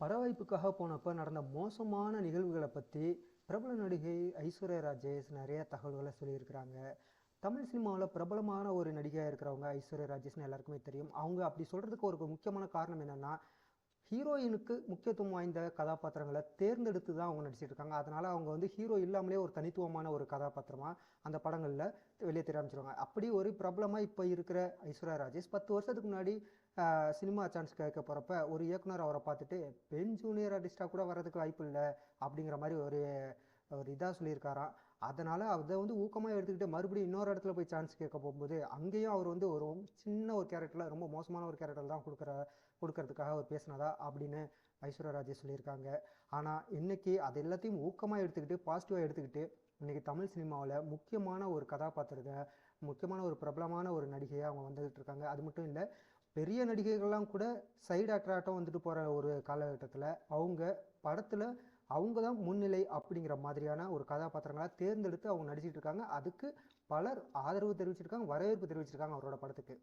படவாய்ப்புக்காக போனப்போ நடந்த மோசமான நிகழ்வுகளை பற்றி பிரபல நடிகை ஐஸ்வர்யா ராஜேஷ் நிறைய தகவல்களை சொல்லியிருக்கிறாங்க. தமிழ் சினிமாவில் பிரபலமான ஒரு நடிகையாக இருக்கிறவங்க ஐஸ்வர்யா ராஜேஷ்னு எல்லாருக்குமே தெரியும். அவங்க அப்படி சொல்கிறதுக்கு ஒரு முக்கியமான காரணம் என்னென்னா ஹீரோயினுக்கு முக்கியத்துவம் வாய்ந்த கதாபாத்திரங்களை தேர்ந்தெடுத்து தான் அவங்க நடிச்சிட்டு இருக்காங்க. அதனால் அவங்க வந்து ஹீரோ இல்லாமலே ஒரு தனித்துவமான ஒரு கதாபாத்திரமாக அந்த படங்களில் வெளியே தெரிய ஆரம்பிச்சிருவாங்க. அப்படி ஒரு பிரபலமாக இப்போ இருக்கிற ஐஸ்வர்யா ராஜேஷ் பத்து வருஷத்துக்கு முன்னாடி சினிமா சான்ஸ் கேட்க போகிறப்ப ஒரு இயக்குனர் அவரை பார்த்துட்டு பெண் ஜூனியர் ஆர்டிஸ்டாக கூட வர்றதுக்கு வாய்ப்பு இல்லை. அப்படிங்கிற மாதிரி ஒரு ஒரு இதாக சொல்லியிருக்காராம். அதனால் அதை வந்து ஊக்கமாக எடுத்துக்கிட்டு மறுபடியும் இன்னொரு இடத்துல போய் சான்ஸ் கேட்க போகும்போது அங்கேயும் அவர் வந்து ஒரு சின்ன ஒரு கேரக்டரில் ரொம்ப மோசமான ஒரு கேரக்டர் தான் கொடுக்குற கொடுக்கறதுக்காக அவர் பேசினதா அப்படின்னு ஐஸ்வர்யா ராஜே சொல்லியிருக்காங்க. ஆனால் இன்னைக்கு அது எல்லாத்தையும் ஊக்கமாக எடுத்துக்கிட்டு பாசிட்டிவாக எடுத்துக்கிட்டு இன்றைக்கி தமிழ் சினிமாவில் முக்கியமான ஒரு கதாபாத்திரத்தை முக்கியமான ஒரு பிரபலமான ஒரு நடிகையாக அவங்க வந்துகிட்டு இருக்காங்க. அது மட்டும் இல்லை பெரிய நடிகைகள்லாம் கூட சைடு ஆக்டராட்டம் வந்துட்டு போகிற ஒரு காலகட்டத்தில் அவங்க படத்தில் அவங்க தான் முன்னிலை அப்படிங்கிற மாதிரியான ஒரு கதாபாத்திரங்களாக தேர்ந்தெடுத்து அவங்க நடிச்சிட்டு இருக்காங்க. அதுக்கு பலர் ஆதரவு தெரிவிச்சிருக்காங்க வரவேற்பு தெரிவிச்சிருக்காங்க அவரோட படத்துக்கு.